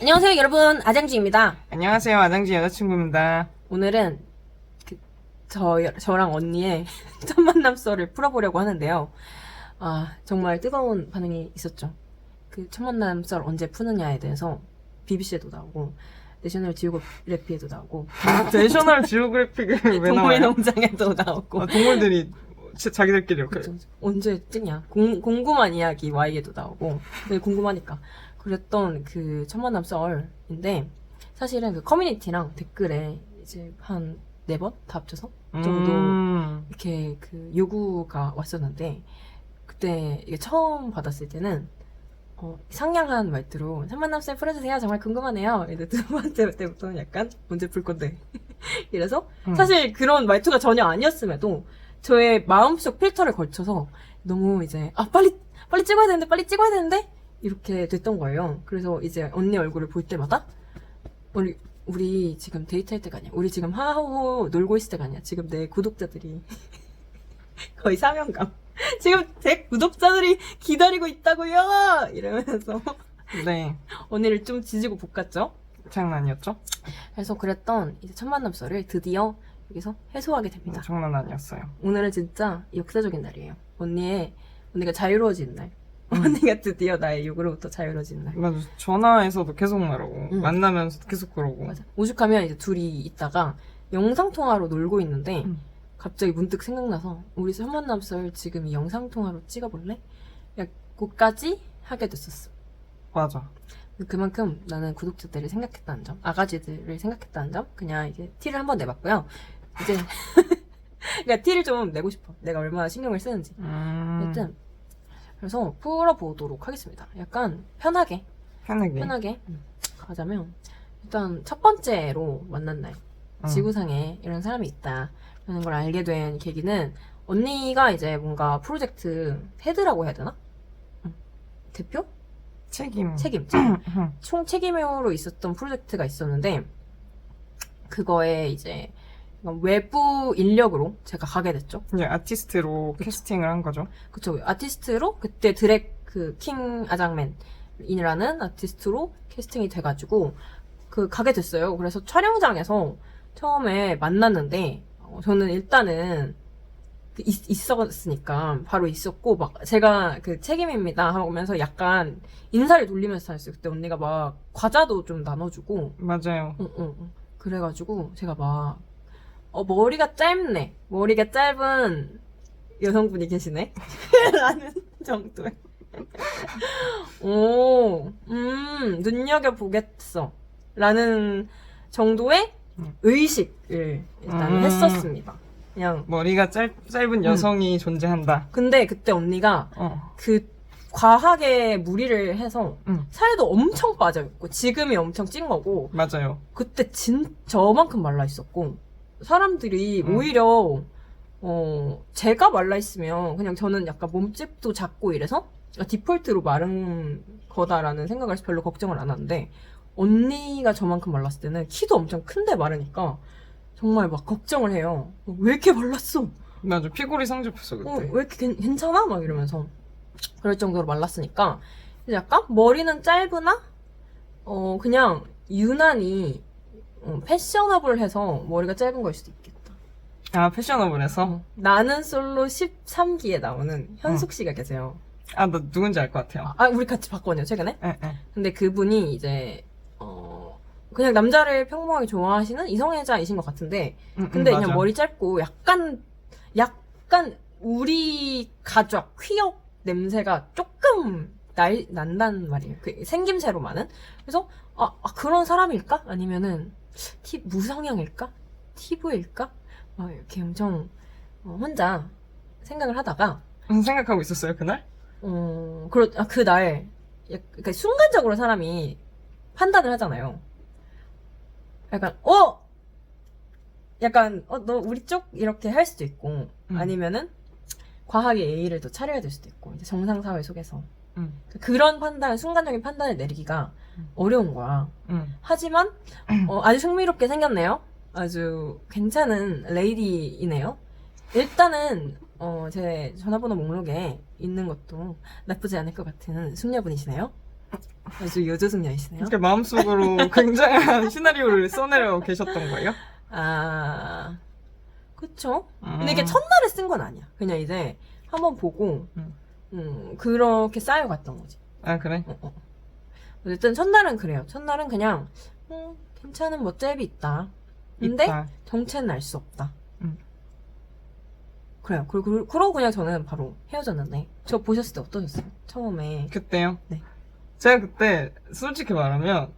안녕하세요 여러분. 아장지입니다. 안녕하세요, 아장지 여자친구입니다. 오늘은 그, 저, 저랑 언니의 첫 만남 썰을 풀어보려고 하는데요. 아 정말 뜨거운 반응이 있었죠. 그 첫 만남 썰 언제 푸느냐에 대해서 BBC에도 나오고 내셔널 지오그래피에도 나오고 내셔널 지오그래픽을 왜 나와요? 동물농장에도 나오고. 아, 동물들이 자기들끼리 이렇게. 그쵸. 언제 찍냐? 공, 궁금한 이야기 Y에도 나오고. 근데 궁금하니까 그랬던 그첫 만남 썰인데 사실은 그 커뮤니티랑 댓글에 이제 한 네 번 다 합쳐서 정도 음, 이렇게 그 요구가 왔었는데 그때 이게 처음 받았을 때는 어, 상냥한 말투로 첫 만남 썰 풀어주세요. 정말 궁금하네요. 근데 두 번째 때부터는 약간 언제 풀 건데 이래서 음. 사실 그런 말투가 전혀 아니었음에도 저의 마음속 필터를 걸쳐서 너무 이제 아 빨리 빨리 찍어야 되는데 빨리 찍어야 되는데 이렇게 됐던 거예요. 그래서 이제 언니 얼굴을 볼 때마다 우리 우리 지금 데이트할 때가 아니야. 우리 지금 하하호 놀고 있을 때가 아니야. 지금 내 구독자들이 거의 사명감. 지금 제 구독자들이 기다리고 있다고요. 이러면서 네, 언니를 좀 지지고 볶았죠. 장난이었죠? 그래서 그랬던 이제 첫 만남 썰을 드디어 여기서 해소하게 됩니다. 장난 아니었어요. 오늘은 진짜 역사적인 날이에요. 언니의 언니가 자유로워진 날. 음. 언니가 드디어 나의 욕으로부터 자유로워진 날. 맞아. 전화에서도 계속 말하고, 응. 만나면서도 계속 그러고. 맞아. 오죽하면 이제 둘이 있다가 영상 통화로 놀고 있는데 음. 갑자기 문득 생각나서 우리 첫 만남 썰 지금 이 영상 통화로 찍어볼래? 야고까지 하게 됐었어. 맞아. 그만큼 나는 구독자들을 생각했다는 점, 아가지들을 생각했다는 점, 그냥 이제 티를 한번 내봤고요. 이제 그러니까 티를 좀 내고 싶어. 내가 얼마나 신경을 쓰는지. 음, 여튼 그래서 풀어보도록 하겠습니다. 약간 편하게 편하게. 편하게 가자면 일단 첫 번째로 만난 날 응. 지구상에 이런 사람이 있다라는 걸 알게 된 계기는 언니가 이제 뭔가 프로젝트 헤드라고 해야 되나? 응. 대표? 책임. 책임 응. 총 책임으로 있었던 프로젝트가 있었는데 그거에 이제 외부 인력으로 제가 가게 됐죠. 이제 아티스트로 캐스팅을 한 거죠. 그쵸. 아티스트로 그때 드랙 그 킹 아장맨이라는 아티스트로 캐스팅이 돼가지고 그 가게 됐어요. 그래서 촬영장에서 처음에 만났는데 어, 저는 일단은 그 있, 있었으니까 바로 있었고 막 제가 그 책임입니다 하면서 약간 인사를 돌리면서 다녔어요. 그때 언니가 막 과자도 좀 나눠주고 맞아요. 응, 응, 응. 그래가지고 제가 막 어, 머리가 짧네. 머리가 짧은 여성분이 계시네. 라는 정도의. 오, 음, 눈여겨보겠어. 라는 정도의 음. 의식을 일단 음. 했었습니다. 그냥. 머리가 짧, 짧은 여성이 존재한다. 근데 그때 언니가 어. 그 과하게 무리를 해서 응. 살도 엄청 빠져있고 지금이 엄청 찐 거고 맞아요. 그때 진 저만큼 말라 있었고 사람들이 음. 오히려 어 제가 말라 있으면 그냥 저는 약간 몸집도 작고 이래서 아, 디폴트로 마른 거다라는 생각을 해서 별로 걱정을 안 하는데 언니가 저만큼 말랐을 때는 키도 엄청 큰데 마르니까 정말 막 걱정을 해요. 어, 왜 이렇게 말랐어? 맞아. 피골이 상접했어, 그때. 어, 왜 이렇게 괜- 괜찮아? 막 이러면서. 그럴 정도로 말랐으니까. 약간 머리는 짧으나, 어, 그냥 유난히 어, 패셔너블해서 머리가 짧은 걸 수도 있겠다. 아, 패셔너블해서? 어, 나는 솔로 13기에 나오는 현숙 씨가 계세요. 아, 나 누군지 알 것 같아요. 아, 우리 같이 봤거든요, 최근에. 예, 예. 근데 그분이 이제, 어, 그냥 남자를 평범하게 좋아하시는 이성애자이신 것 같은데, 음, 근데 음, 그냥 맞아. 머리 짧고 약간 약간 우리 가족 퀴어 냄새가 조금 날 난단 말이에요. 그 생김새로만은. 그래서 아, 아, 그런 사람일까? 아니면은 티 무성형일까? 티브일까? 막 이렇게 엄청 어, 혼자 생각을 하다가 음, 생각하고 있었어요, 그날? 어, 그러, 아, 그날, 약- 그러니까 순간적으로 사람이 판단을 하잖아요. 약간, 어! 약간, 어, 너 우리 쪽? 이렇게 할 수도 있고, 음. 아니면은, 과하게 예의를 더 차려야 될 수도 있고, 이제 정상 사회 속에서. 음. 그런 판단, 순간적인 판단을 내리기가 음. 어려운 거야. 음. 하지만, 어, 아주 흥미롭게 생겼네요. 아주 괜찮은 레이디이네요. 일단은, 어, 제 전화번호 목록에 있는 것도 나쁘지 않을 것 같은 숙녀분이시네요. 아주 여조숙녀이시네요. 이렇게 마음속으로 굉장한 시나리오를 써내려 계셨던 거예요? 아, 그쵸? 근데 음. 이게 첫날에 쓴 건 아니야. 그냥 이제 한번 보고, 음. 음, 그렇게 쌓여갔던 거지. 아 그래? 어, 어. 어쨌든 첫날은 그래요. 첫날은 그냥, 음, 괜찮은 멋잽이 있다. 근데 있다. 정체는 알 수 없다. 음. 그래요. 그리고, 그러고 그냥 저는 바로 헤어졌는데, 저 보셨을 때 어떠셨어요? 처음에. 그때요? 네. 제가 그때 솔직히 말하면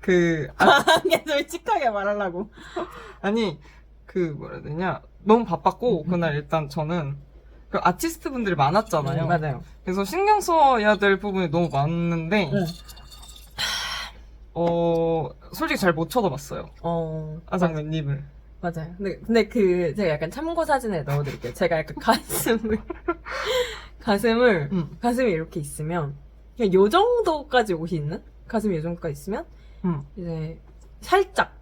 그 아, 그냥 솔직하게 말하려고. 아니 그 뭐라 해야 되냐 너무 바빴고 음, 음. 그날 일단 저는 그 아티스트 분들이 많았잖아요. 음, 맞아요. 그래서 신경 써야 될 부분이 너무 많은데 응. 어 솔직히 잘 못 쳐다봤어요 어, 아장면님을. 맞아요. 근데, 근데 그, 제가 약간 참고 사진에 넣어드릴게요. 제가 약간 가슴을, 가슴을, 응. 가슴이 이렇게 있으면, 그냥 요 정도까지 옷이 있는? 가슴이 요 정도까지 있으면, 응. 이제, 살짝,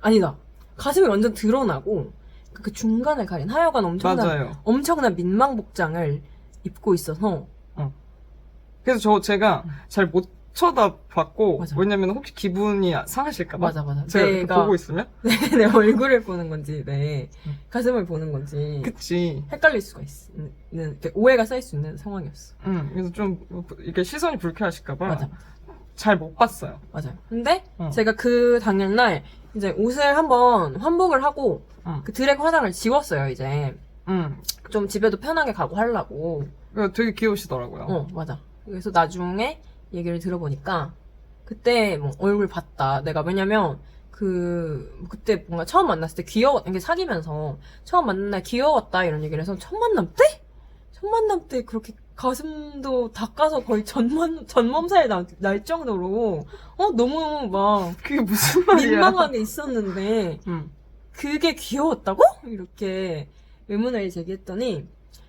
아니다. 가슴이 완전 드러나고, 그, 그 중간을 가린 하여간 엄청난, 맞아요. 엄청난 민망 복장을 입고 있어서, 그래서 저 제가 음. 잘못 쳐다봤고 맞아. 왜냐면 혹시 기분이 상하실까봐. 맞아, 맞아. 제가 이렇게 내가 보고 있으면 내, 내 얼굴을 보는 건지, 내 음. 가슴을 보는 건지, 그치. 헷갈릴 수가 있는, 이렇게 오해가 쌓일 수 있는 상황이었어. 응. 그래서 좀 이렇게 시선이 불쾌하실까봐 맞아. 잘 못 봤어요. 맞아요. 근데 어. 제가 그 당일날 이제 옷을 한번 환복을 하고 응. 그 드랙 화장을 지웠어요. 이제 응. 좀 집에도 편하게 가고 하려고. 그러니까 되게 귀여우시더라고요. 어 맞아. 그래서 나중에 얘기를 들어보니까 그때 뭐 얼굴 봤다. 내가 왜냐면 그 그때 뭔가 처음 만났을 때 귀여워 이게 사귀면서 처음 만난 날 귀여웠다 이런 얘기를 해서 첫 만남 때? 첫 만남 때 그렇게 가슴도 닦아서 거의 전만 전몸살 날, 날 정도로 어 너무 막 그게 무슨 말이야? 민망하게 있었는데 응. 그게 귀여웠다고? 이렇게 의문을 제기했더니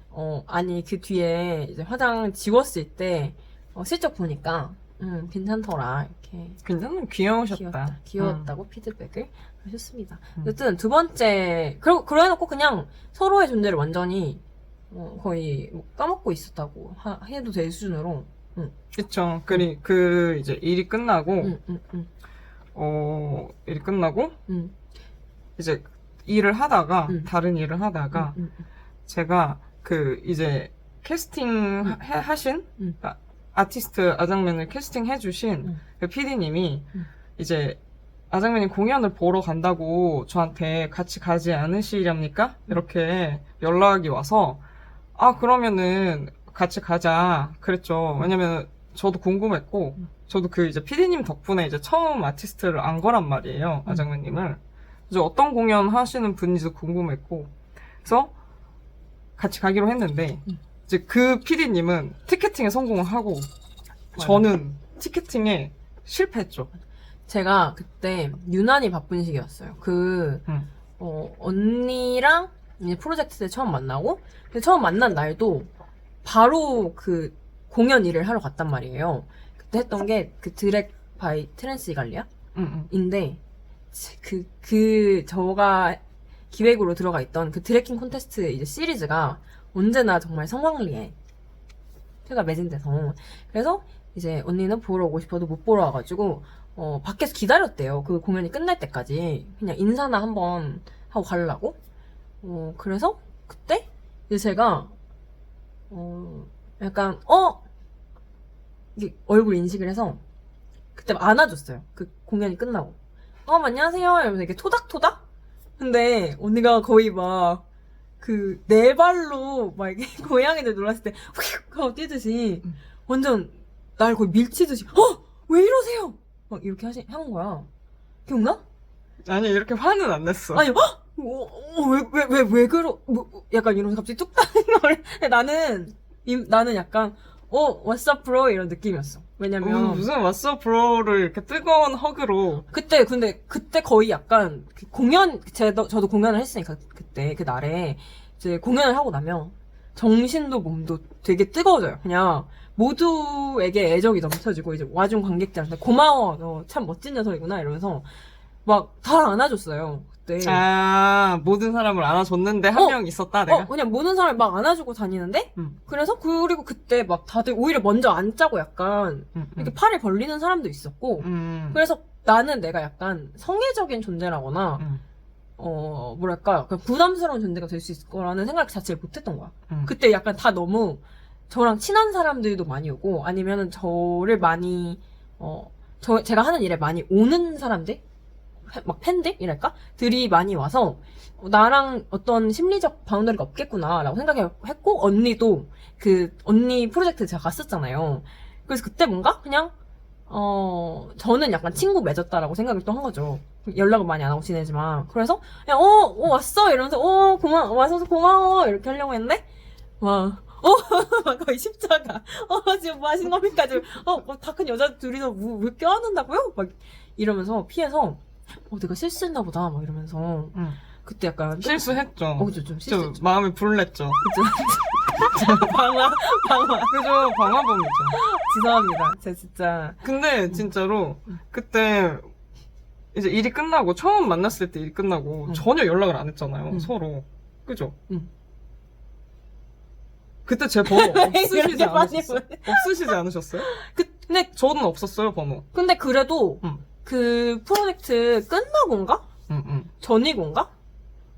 어 아니 그 뒤에 이제 화장 지웠을 때 어, 슬쩍 보니까 음 괜찮더라 이렇게 괜찮은 귀여우셨다. 귀엽다 귀여웠다고 피드백을 하셨습니다. 음. 어쨌든 두 번째 그러 그래놓고 그냥 서로의 존재를 완전히 어, 거의 뭐 까먹고 있었다고 하- 해도 될 수준으로 응. 그쵸. 그리 그 이제 일이 끝나고 음, 음, 음, 어 일이 끝나고 음, 이제 일을 하다가 음. 다른 일을 하다가 음, 음, 제가 그 이제 캐스팅 하- 해- 하신 음. 아, 아티스트 아장면을 캐스팅 해주신 음. 그 PD님이 음. 이제 아장면님 공연을 보러 간다고 저한테 같이 가지 않으시렵니까? 이렇게 연락이 와서 아 그러면은 같이 가자 그랬죠. 왜냐면 저도 궁금했고 음. 저도 그 이제 PD님 덕분에 이제 처음 아티스트를 안 거란 말이에요. 음. 아장면님을. 그래서 어떤 공연 하시는 분인지도 궁금했고 그래서 같이 가기로 했는데 음. 이제 그 PD님은 티켓팅에 성공을 하고. 저는 티켓팅에 실패했죠. 제가 그때 유난히 바쁜 시기였어요. 그, 응. 어, 언니랑 이제 프로젝트 때 처음 만나고, 근데 처음 만난 날도 바로 그 공연 일을 하러 갔단 말이에요. 그때 했던 게 그 드랙 바이 트랜스 이갈리아? 응, 응. 인데, 그, 그, 저가 기획으로 들어가 있던 그 드래킹 콘테스트 이제 시리즈가 언제나 정말 성황리에 표가 매진돼서. 그래서 이제 언니는 보러 오고 싶어도 못 보러 와가지고, 어, 밖에서 기다렸대요. 그 공연이 끝날 때까지. 그냥 인사나 한번 하고 가려고. 어, 그래서 그때 이제 제가, 어, 약간, 어! 이게 얼굴 인식을 해서 그때 안아줬어요. 그 공연이 끝나고. 어, 안녕하세요. 이러면서 이렇게 토닥토닥? 근데 언니가 거의 막, 그, 네 발로 막 이렇게 고양이들 놀랐을 때, 휙! 하고 뛰듯이, 음. 완전, 날 거의 밀치듯이, 어! 왜 이러세요? 막 이렇게 하시, 하는 거야. 기억나? 아니 이렇게 화는 안 냈어. 아니, 어? 어, 어, 왜, 왜, 왜, 왜 그러, 뭐, 약간 이러면서 갑자기 뚝 따는 나는, 이, 나는 약간, 어, up, bro? 이런 느낌이었어. 왜냐면, 어, 무슨 왓썹 브로를 이렇게 뜨거운 허그로 그때 근데 그때 거의 약간 그 공연 제도 저도 공연을 했으니까 그때 그 날에 이제 공연을 하고 나면 정신도 몸도 되게 뜨거워져요. 그냥 모두에게 애정이 넘쳐지고 이제 와준 관객들한테 고마워 너 참 멋진 녀석이구나 이러면서 막 다 안아줬어요. 그때. 아, 모든 사람을 안아줬는데 한 어. 명 있었다, 내가? 어, 그냥 모든 사람이 막 안아주고 다니는데? 음. 그래서, 그리고 그때 막 다들 오히려 먼저 앉자고 약간, 음, 이렇게 팔을 벌리는 사람도 있었고, 음. 그래서 나는 내가 약간 성애적인 존재라거나, 음. 어, 뭐랄까, 약간 부담스러운 존재가 될 수 있을 거라는 생각 자체를 못 했던 거야. 음. 그때 약간 다 너무 저랑 친한 사람들도 많이 오고, 아니면은 저를 많이, 어, 저, 제가 하는 일에 많이 오는 사람들? 팬- 막 팬들이랄까? 들이 많이 와서, 어, 나랑 어떤 심리적 바운더리가 없겠구나라고 생각했고, 언니도 그, 언니 프로젝트 제가 갔었잖아요. 그래서 그때 뭔가 그냥, 어, 저는 약간 친구 맺었다라고 생각을 또 한 거죠. 연락은 많이 안 하고 지내지만. 그래서, 그냥, 어, 어, 왔어! 이러면서, 어, 고마워, 와서 고마워! 이렇게 하려고 했는데, 막, 어, 막 거의 십자가. 어, 지금 뭐 하시는 겁니까? 지금, 어, 뭐, 다큰 여자 둘이서 뭐, 왜 껴안는다고요? 막, 이러면서 피해서, 어, 내가 실수했나 보다. 막 이러면서. 음. 그때 약간. 실수했죠. 어, 그죠, 좀좀 실수했죠. 마음이 불냈죠. 그죠. 방아, 방아. 그죠, 방화범이죠. 죄송합니다. 제가 진짜. 근데 진짜로 음. 그때 이제 일이 끝나고 처음 만났을 때 일이 끝나고 음. 전혀 연락을 안 했잖아요 음. 서로 그죠? 음. 그때 제 번호 없으시지 이렇게 많이 않으셨어요? 없으시지 않으셨어요? 그, 근데, 저는 없었어요 번호. 근데 그래도, 음. 그 프로젝트 끝나고인가? 응, 응. 전이고인가?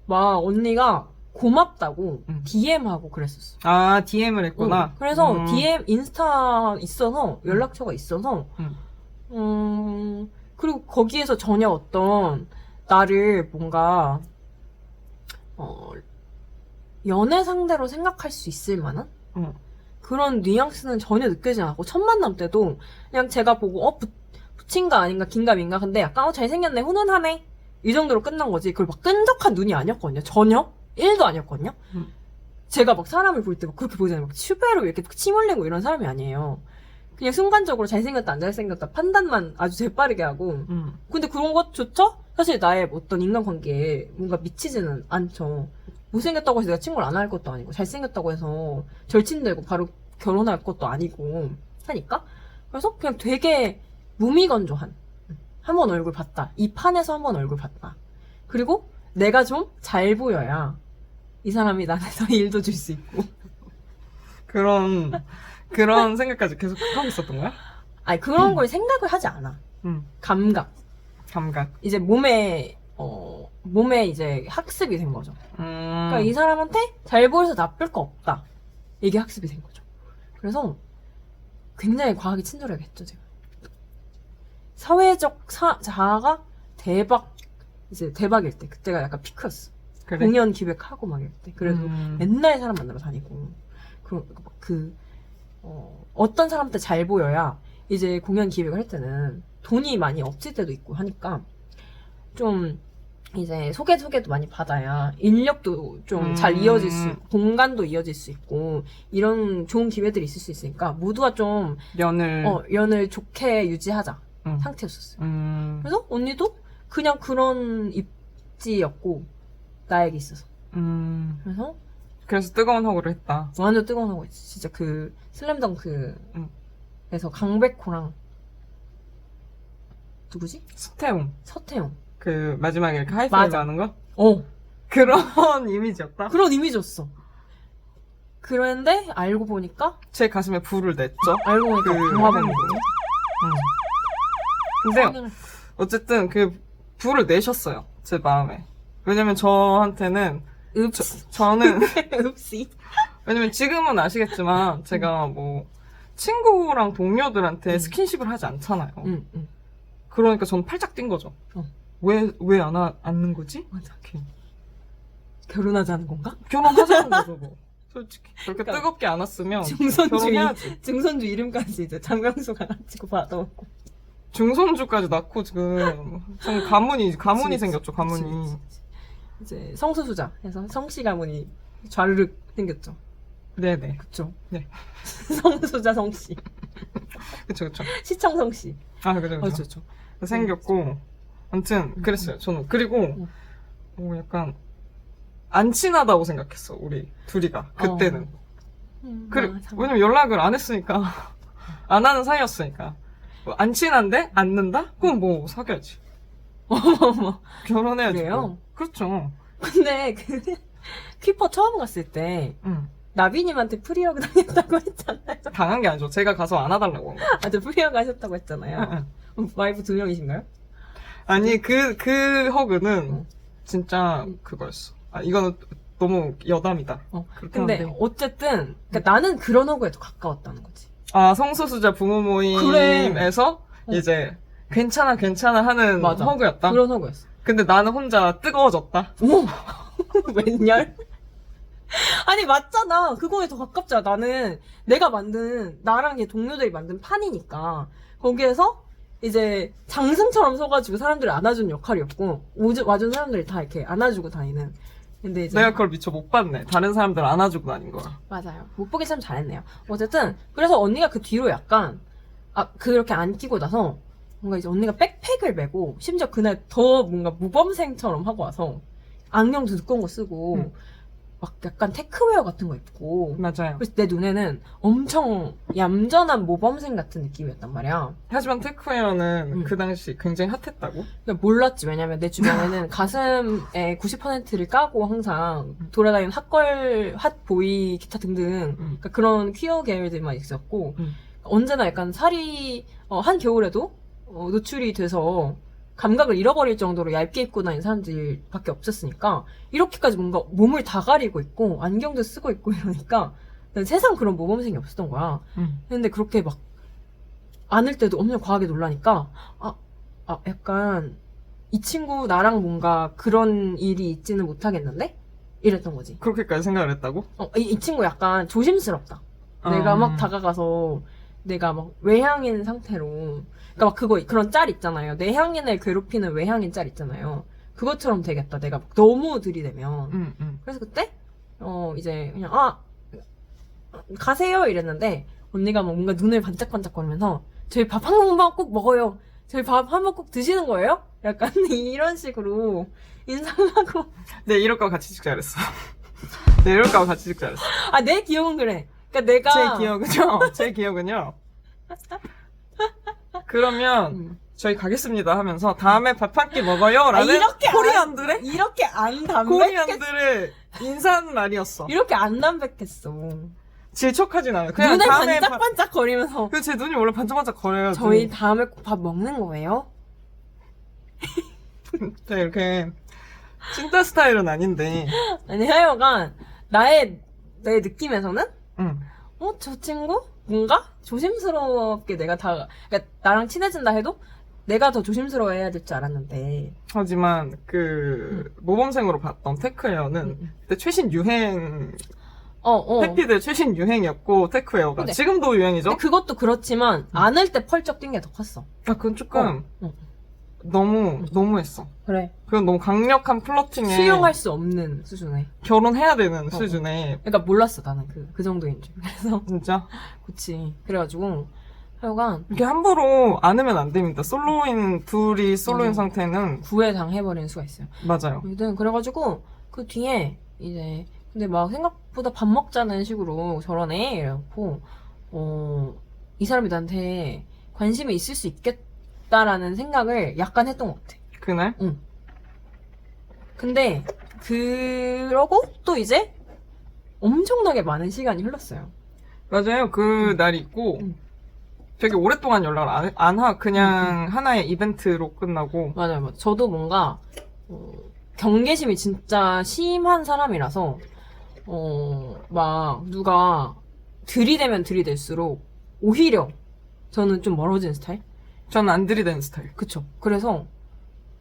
막 언니가 고맙다고 음. DM하고 그랬었어. 아 DM을 했구나. 응. 그래서 음. DM 인스타 있어서 연락처가 있어서 음. 음 그리고 거기에서 전혀 어떤 나를 뭔가 어 연애 상대로 생각할 수 있을 만한 응. 그런 뉘앙스는 전혀 느껴지지 않았고 첫 만남 때도 그냥 제가 보고 어 부, 붙인가 아닌가 긴가 민가. 근데 약간 어 잘생겼네 훈훈하네. 이 정도로 끝난 거지. 그걸 막 끈적한 눈이 아니었거든요. 전혀? 1도 아니었거든요. 음. 제가 막 사람을 볼 때 막 그렇게 보잖아요. 막 슈베로 이렇게 침 흘리고 이런 사람이 아니에요. 그냥 순간적으로 잘생겼다 안 잘생겼다 판단만 아주 재빠르게 하고. 응. 근데 그런 것조차 사실 나의 어떤 인간관계에 뭔가 미치지는 않죠. 못생겼다고 해서 내가 친구를 안 할 것도 아니고, 잘생겼다고 해서 절친되고 바로 결혼할 것도 아니고, 하니까? 그래서 그냥 되게 무미건조한. 한 번 얼굴 봤다. 이 판에서 한 번 얼굴 봤다. 그리고 내가 좀 잘 보여야 이 사람이 나한테서 일도 줄 수 있고. 그런 그런 생각까지 계속 하고 있었던 거야? 아니, 그런 걸 생각을 하지 않아. 응. 감각. 감각. 이제 몸에, 어, 몸에 이제 학습이 된 거죠. 음. 그러니까 이 사람한테 잘 보여서 나쁠 거 없다. 이게 학습이 된 거죠. 그래서 굉장히 과하게 친절하게 했죠, 제가. 사회적 사, 자아가 대박, 이제 대박일 때. 그때가 약간 피크였어. 그래. 공연 기획하고 막 이럴 때. 그래도 음. 맨날 사람 만나러 다니고. 그, 그, 어, 어떤 사람한테 잘 보여야 이제 공연 기획을 할 때는 돈이 많이 없을 때도 있고 하니까 좀 이제 소개 소개도 많이 받아야 인력도 좀잘 음. 이어질 수, 공간도 이어질 수 있고 이런 좋은 기회들이 있을 수 있으니까 모두가 좀 연을. 어, 연을 좋게 유지하자 응. 상태였었어요. 음. 그래서 언니도 그냥 그런 입지였고 나에게 있어서 음. 그래서 그래서 뜨거운 허구를 했다. 완전 뜨거운 하고 있지. 진짜 그 슬램덩크에서 응. 강백호랑 누구지? 수태웅. 서태웅. 그 마지막에 이렇게 하이파이브 맞아. 하는 거? 어 그런 이미지였다. 그런 이미지였어. 그런데 알고 보니까 제 가슴에 불을 냈죠. 알고 보니까 그 공화국이거든요. 근데 어쨌든 그 불을 내셨어요. 제 마음에. 왜냐면 저한테는 읍스. 저 는 읍시. 왜냐면 지금은 아시겠지만 제가 뭐 친구랑 동료들한테 음. 스킨십을 하지 않잖아요. 응, 응. 그러니까 저는 팔짝 뛴 거죠. 어. 왜왜안 앉는 거지? 맞아. 이렇게. 결혼하자는 건가? 결혼하자는 거죠, 뭐. 솔직히 그렇게 그러니까 뜨겁게 안았으면. 결혼해야지. 증선주 이름까지 이제 장명수가 가지고 받아왔고. 중손주까지 낳고 지금 참 가문이 가문이 그치, 생겼죠, 가문이. 그치, 그치. 이제 성소수자 해서 성씨 가문이 좌르륵 생겼죠. 네네. 그쵸? 네. 성소자 성씨. 그쵸 그쵸. 시청 성씨. 아 그죠 어, 그죠. 그렇죠. 생겼고 아무튼 그랬어요. 저는 그리고 음. 뭐 약간 안 친하다고 생각했어 우리 둘이가 그때는. 음, 그래 아, 참. 왜냐면 연락을 안 했으니까 안 하는 사이였으니까 뭐 안 친한데 앉는다? 그럼 뭐 사귀어야지. 결혼해야지. 그래요? 뭐. 그렇죠. 근데 그 퀴퍼 처음 갔을 때 응. 나비님한테 프리어그 당했다고 했잖아요. 당한 게 아니죠. 제가 가서 안아달라고 한 거. 아저 프리어그 하셨다고 응, 했잖아요. 응. 와이프 두 명이신가요? 아니 그 그 허그는 응. 진짜 그거였어. 아 이거는 너무 여담이다. 어. 그렇게 근데 하는데. 어쨌든 그러니까 나는 그런 허그에 더 가까웠다는 거지. 아 성소수자 부모 모임에서 그래. 이제 괜찮아 괜찮아 하는 맞아. 허그였다. 그런 허그였어. 근데 나는 혼자 뜨거워졌다. 어머! 웬열? 아니, 맞잖아. 그거에 더 가깝잖아. 나는 내가 만든, 나랑 얘 동료들이 만든 판이니까. 거기에서 이제 장승처럼 서가지고 사람들을 안아준 역할이었고, 오주- 와준 사람들이 다 이렇게 안아주고 다니는. 근데 이제. 내가 그걸 미처 못 봤네. 다른 사람들 안아주고 다닌 거야. 맞아요. 못 보기 참 잘했네요. 어쨌든, 그래서 언니가 그 뒤로 약간, 아, 그렇게 안 끼고 나서, 뭔가 이제 언니가 백팩을 메고, 심지어 그날 더 뭔가 모범생처럼 하고 와서, 안경도 두꺼운 거 쓰고, 응. 막 약간 테크웨어 같은 거 입고, 맞아요. 그래서 내 눈에는 엄청 얌전한 모범생 같은 느낌이었단 말이야. 하지만 테크웨어는 응. 그 당시 굉장히 핫했다고. 그러니까 몰랐지. 왜냐면 내 주변에는 가슴의 90%를 까고 항상 돌아다니는 핫걸, 핫보이, 기타 등등 응. 그러니까 그런 퀴어 계열들만 있었고 응. 언제나 약간 살이 어, 한 겨울에도 어, 노출이 돼서 감각을 잃어버릴 정도로 얇게 입고 다니는 사람들밖에 없었으니까 이렇게까지 뭔가 몸을 다 가리고 있고 안경도 쓰고 있고 이러니까 난 세상 그런 모범생이 없었던 거야. 응. 근데 그렇게 막 안을 때도 엄청 과하게 놀라니까 아, 아 약간 이 친구 나랑 뭔가 그런 일이 있지는 못하겠는데? 이랬던 거지. 그렇게까지 생각을 했다고? 어, 이, 이 친구 약간 조심스럽다. 내가 아. 막 다가가서 내가 막 외향인 상태로 그러니까 막 그거 그런 짤 있잖아요. 내향인을 괴롭히는 외향인 짤 있잖아요. 그것처럼 되겠다. 내가 막 너무 들이대면. 응, 응. 그래서 그때 어 이제 그냥 아 가세요 이랬는데 언니가 막 뭔가 눈을 반짝반짝거리면서 저희 밥 한 번만 꼭 먹어요. 저희 밥 한 번 꼭 드시는 거예요? 약간 이런 식으로 인사를 하고 네, 이럴 거 같이 찍자 그랬어. 네, 이럴 거 같이 찍자 그랬어. 아 내 기억은 그래. 그러니까 내가 제 기억은요. 제 기억은요. 그러면 음. 저희 가겠습니다 하면서 다음에 밥 한 끼 먹어요 라는 아, 이렇게 안- 코리안들의 이렇게 안 담백했 코리안들의 인사하는 날이었어. 이렇게 안 담백했어. 질척하진 않아요. 그냥 눈을 다음에 밥- 반짝반짝 거리면서 그제 눈이 원래 반짝반짝 거려요. 저희 다음에 꼭밥 먹는 거예요? 네, 이렇게 찐따 스타일은 아닌데. 아니 하여간 나의 내 느낌에서는 응. 어, 저 친구? 뭔가? 조심스럽게 내가 다, 그러니까 나랑 친해진다 해도 내가 더 조심스러워 해야 될 줄 알았는데. 하지만 그 모범생으로 봤던 테크웨어는 음. 그때 최신 유행 어, 어. 해피드 최신 유행이었고 테크웨어가 근데- 지금도 유행이죠. 근데 그것도 그렇지만, 안을 때 펄쩍 뛴 게 더 컸어. 아 그건 조금 어, 어. 너무 너무했어. 그래. 그건 너무 강력한 플러팅에 수용할 수 없는 수준에. 결혼해야 되는 어. 수준에 그러니까 몰랐어, 나는 그, 그 정도인 줄. 그래서, 진짜 그치. 그래가지고, 하여간, 이렇게 함부로 안으면 안 됩니다. 솔로인 둘이 솔로인 음. 상태는 구애 당해버리는 수가 있어요. 맞아요. 아무튼 그래가지고 그 뒤에 이제 근데 막 생각보다 밥 먹자는 식으로 저러네 이래갖고 어 이 사람이 나한테 관심이 있을 수 있겠 다라는 생각을 약간 했던 것 같아. 그날 근데 그러고 또 이제 엄청나게 많은 시간이 흘렀어요. 맞아요. 그 날이 있고 음. 되게 오랫동안 연락을 안, 안 하. 그냥 하나의 이벤트로 끝나고 맞아요, 맞아요. 저도 뭔가 어, 경계심이 진짜 심한 사람이라서 어, 막 누가 들이대면 들이댈수록 오히려 저는 좀 멀어지는 스타일? 저는 안 들이대는 스타일. 그쵸. 그래서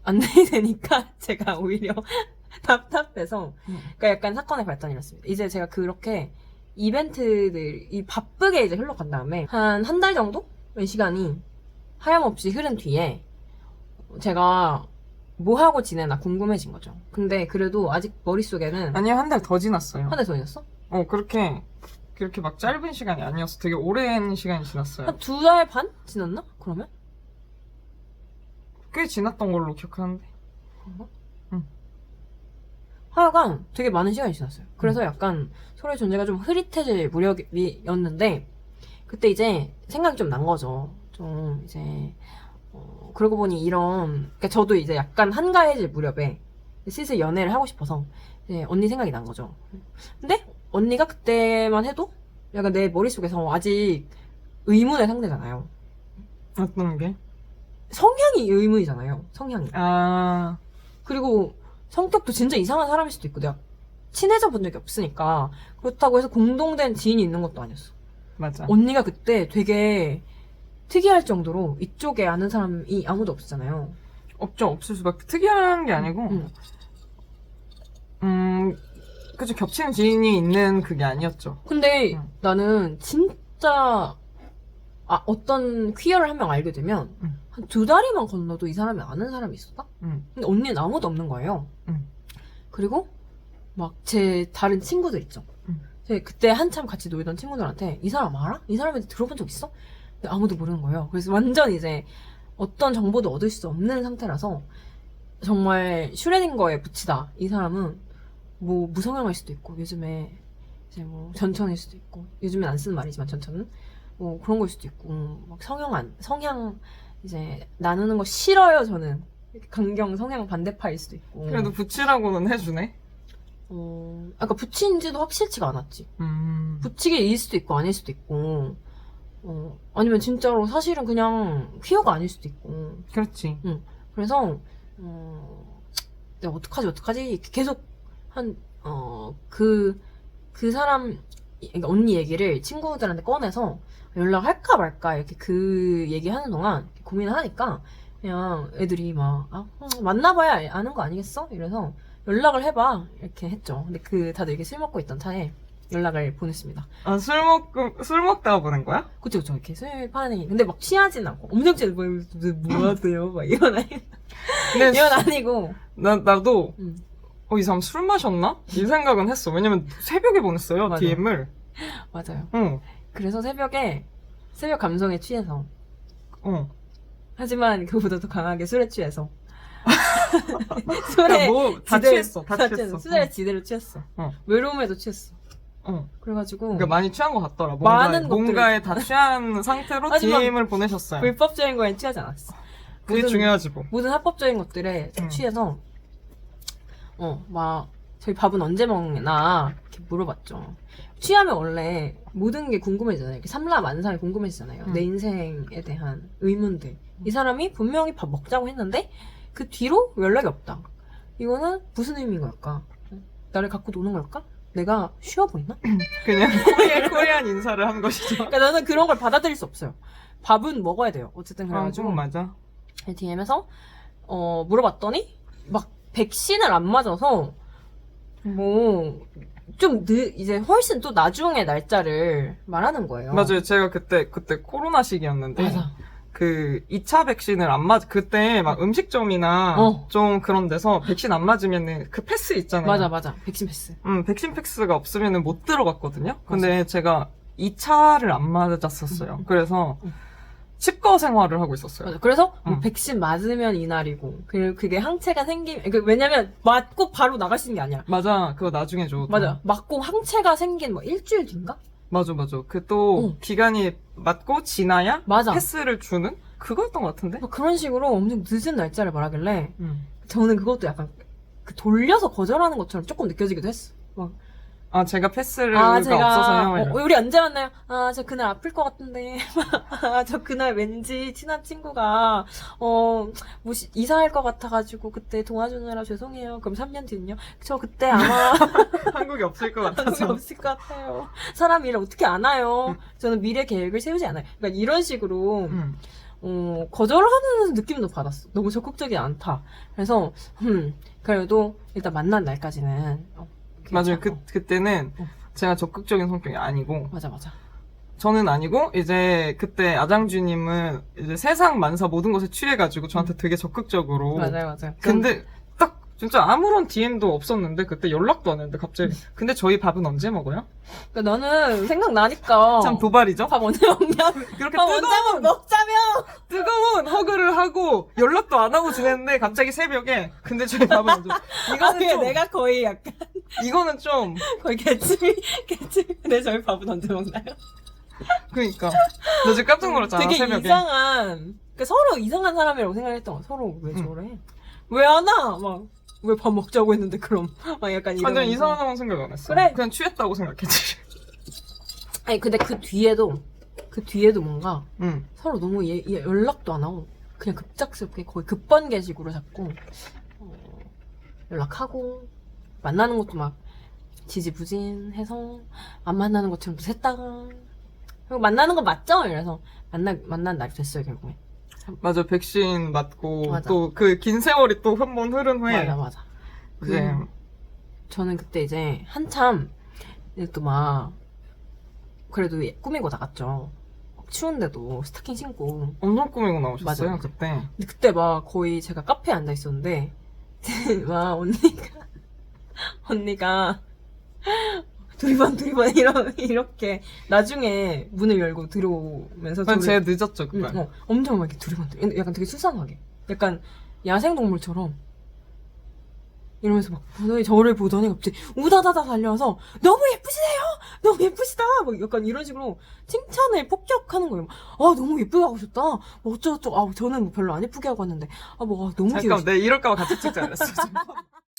안 들이대니까 제가 오히려 답답해서 음. 그러니까 약간 사건의 발단이 었습니다 이제 제가 그렇게 이벤트들이 바쁘게 이제 흘러간 다음에 한 한 달 정도의 시간이 하염없이 흐른 뒤에 제가 뭐 하고 지내나 궁금해진 거죠. 근데 그래도 아직 머릿속에는 아니요, 한 달 더 지났어요. 한 달더 있었어? 어, 그렇게, 그렇게 막 짧은 시간이 아니었어. 되게 오랜 시간이 지났어요. 한 두 달 반 지났나? 그러면? 꽤 지났던 걸로 기억하는데. 하여간 되게 많은 시간이 지났어요. 그래서 약간 서로의 존재가 좀 흐릿해질 무렵이었는데 그때 이제 생각이 좀 난 거죠. 좀 이제 어, 그러고 보니 이런 그러니까 저도 이제 약간 한가해질 무렵에 슬슬 연애를 하고 싶어서 이제 언니 생각이 난 거죠. 근데 언니가 그때만 해도 약간 내 머릿속에서 아직 의문의 상대잖아요. 어떤 게? 성향이 의문이잖아요. 성향이. 아, 그리고 성격도 진짜 이상한 사람일 수도 있고 내가 친해져 본 적이 없으니까 그렇다고 해서 공동된 지인이 있는 것도 아니었어. 맞아. 언니가 그때 되게 특이할 정도로 이쪽에 아는 사람이 아무도 없었잖아요. 없죠, 없을 수밖에. 특이한 게 아니고, 응. 음, 그죠, 겹치는 지인이 있는 그게 아니었죠. 근데 응. 나는 진짜 아, 어떤 퀴어를 한 명 알게 되면 응. 한 두 다리만 건너도 이 사람이 아는 사람이 있었다? 응. 근데 언니는 아무도 없는 거예요. 응. 그리고 막 제 다른 친구들 있죠. 응. 제 그때 한참 같이 놀던 친구들한테 이 사람 알아? 이 사람한테 들어본 적 있어? 근데 아무도 모르는 거예요. 그래서 완전 이제 어떤 정보도 얻을 수 없는 상태라서 정말 슈레딩거에 붙이다. 이 사람은 뭐 무성향할 수도 있고 요즘에 이제 뭐 전천일 수도 있고 요즘엔 안 쓰는 말이지만 전천은 뭐 그런 걸 수도 있고 막 성향 안 성향 이제 나누는 거 싫어요 저는. 강경 성향 반대파일 수도 있고. 그래도 붙이라고는 해주네. 어 아까 붙인지도 확실치가 않았지. 음. 붙이게 일 수도 있고 아닐 수도 있고. 어 아니면 진짜로 사실은 그냥 퀴어가 아닐 수도 있고. 그렇지. 그래서 어 내가 어떡하지 어떡하지? 이렇게 계속 한 어 그 그 사람 그러니까 언니 얘기를 친구들한테 꺼내서 연락할까 말까 이렇게 그 얘기하는 동안 고민을 하니까 그냥 애들이 막 아, 음, 만나봐야 아는 거 아니겠어? 이래서 연락을 해봐 이렇게 했죠. 근데 그 다들 이렇게 술 먹고 있던 차에 연락을 보냈습니다. 아, 술 먹고, 술 먹다가 보낸 거야? 그쵸 그쵸 이렇게 술판이 근데 막 취하진 않고 엄청 취해 뭐, 뭐 하세요? 막 이건 아니 이건 아니고 나, 나도, 음. 어, 이 사람 술 마셨나? 이 생각은 했어. 왜냐면 새벽에 보냈어요, 맞아. DM을. 맞아요. 응, 그래서 새벽에 새벽 감성에 취해서 어. 하지만 그보다 더 강하게 술에 취해서 그러니까 술에 뭐, 다 지대로- 취했어, 다 취했어. 술에 지대로 취했어. 어. 외로움에도 취했어. 어. 그래가지고 그러니까 많이 취한 것 같더라. 뭔가, 많은 뭔가에 다 취한 상태로 DM을 보내셨어요. 불법적인 거에 취하지 않았어. 그게 모든- 중요하지 뭐. 모든 합법적인 것들에 음. 취해서 어막 저희 밥은 언제 먹나 이렇게 물어봤죠. 취하면 원래 모든 게 궁금해지잖아요. 이렇게 삼라만상이 궁금해지잖아요. 음. 내 인생에 대한 의문들. 이 사람이 분명히 밥 먹자고 했는데 그 뒤로 연락이 없다. 이거는 무슨 의미인 걸까? 나를 갖고 노는 걸까? 내가 쉬워 보이나? 그냥 코리안, 코리안 인사를 한 것이죠. 그러니까 나는 그런 걸 받아들일 수 없어요. 밥은 먹어야 돼요. 어쨌든 아, 그래가지고 좀 맞아. DM에서 어 물어봤더니 막 백신을 안 맞아서 뭐 좀 늦, 이제 훨씬 또 나중에 날짜를 말하는 거예요. 맞아요. 제가 그때, 그때 코로나 시기였는데. 맞아. 그 2차 백신을 안 맞, 그때 막 음식점이나 어. 좀 그런 데서 백신 안 맞으면은 그 패스 있잖아요. 맞아, 맞아. 백신 패스. 음, 백신 패스가 없으면은 못 들어갔거든요. 근데 제가 2차를 안 맞았었어요. 음. 그래서 음. 치과 생활을 하고 있었어요. 맞아. 그래서 뭐 음. 백신 맞으면 이날이고, 그, 그게 항체가 생기면, 그 왜냐면 맞고 바로 나갈 수 있는 게 아니야. 맞아. 그거 나중에 줘. 또. 맞아. 맞고 항체가 생긴 뭐 일주일 뒤인가? 맞아, 맞아. 그또 어. 기간이 맞고 지나야 맞아. 패스를 주는 그거였던 것 같은데. 뭐 그런 식으로 엄청 늦은 날짜를 말하길래, 음. 저는 그것도 약간 그 돌려서 거절하는 것처럼 조금 느껴지기도 했어. 막 아, 제가 패스가 없어서요. 어, 우리 언제 만나요? 아, 저 그날 아플 것 같은데. 아, 저 그날 왠지 친한 친구가, 어, 뭐, 시- 이사할 것 같아가지고, 그때 도와주느라 죄송해요. 그럼 3년 뒤는요? 저 그때 아마 한국에 없을 것 한국에 같아서. 없을 것 같아요. 사람 일을 어떻게 아나요? 저는 미래 계획을 세우지 않아요. 그러니까 이런 식으로, 음. 어, 거절하는 느낌도 받았어. 너무 적극적이 않다. 그래서, 음, 그래도 일단 만난 날까지는. 어, 맞아요. 그, 그때는 어. 제가 적극적인 성격이 아니고, 맞아, 맞아. 저는 아니고, 이제 그때 아장주님은 이제 세상 만사 모든 것에 취해가지고 저한테 되게 적극적으로. 맞아요, 맞아요. 근데 딱 진짜 아무런 DM도 없었는데 그때 연락도 안 했는데 갑자기. 근데 저희 밥은 언제 먹어요? 그러니까 너는 생각나니까. 참 도발이죠? 밥 언제 먹냐? 그렇게 밥 언제 뜨거운, 먹자며! 뜨거운 허그를 하고 연락도 안 하고 지냈는데 갑자기 새벽에 근데 저희 밥은 언제 아, 이거는 그게 좀, 내가 거의 약간, 이거는 좀, 거의 개츠미, 개츠미. 내 저희 밥은 언제 먹나요? 그니까. 너 지금 깜짝 놀랐잖아, 되게 새벽에. 이상한, 그러니까 서로 이상한 사람이라고 생각했던 거야. 서로 왜 응. 저래? 왜안 와? 막. 왜 밥 먹자고 했는데 그럼 막 약간 이런 완전 이상한 상황 생각 안 했어. 그래. 그냥 취했다고 생각했지. 아니 근데 그 뒤에도 그 뒤에도 뭔가 응. 서로 너무 얘, 얘 연락도 안 하고 그냥 급작스럽게 거의 급번개식으로 자꾸 어, 연락하고 만나는 것도 막 지지부진해서 안 만나는 것처럼 또 샜다가 그리고 만나는 거 맞죠? 이래서 만나 만난 날이 됐어요 결국에 맞아, 백신 맞고, 맞아. 또 그 긴 세월이 또 한 번 흐른 후에, 맞아 맞아 이제, 그- 저는 그때 이제 한참 이제 또막 그래도 예- 꾸미고 나갔죠 추운데도 스타킹 신고 엄청 꾸미고 나오셨어요, 맞아. 그때. 근데 그때 막 거의 제가 카페에 앉아 있었는데 막 언니가 언니가 두리번 두리번 이러, 이렇게 나중에 문을 열고 들어오면서 저를- 제가 늦었죠, 응, 그건. 어, 엄청 막 이렇게 두리번 두리번 약간 되게 수상하게. 약간 야생동물처럼. 이러면서 막 보더니 저를 보더니 갑자기 우다다다 달려와서 너무 예쁘시네요! 너무 예쁘시다! 막 약간 이런 식으로 칭찬을 폭격하는 거예요 아 너무 예쁘게 하고 오셨다. 뭐 어쩌고저쩌고. 아 저는 뭐 별로 안 예쁘게 하고 왔는데. 아뭐 아, 너무 잠깐, 귀여우시 내 이럴까봐 같이 찍지 않았어.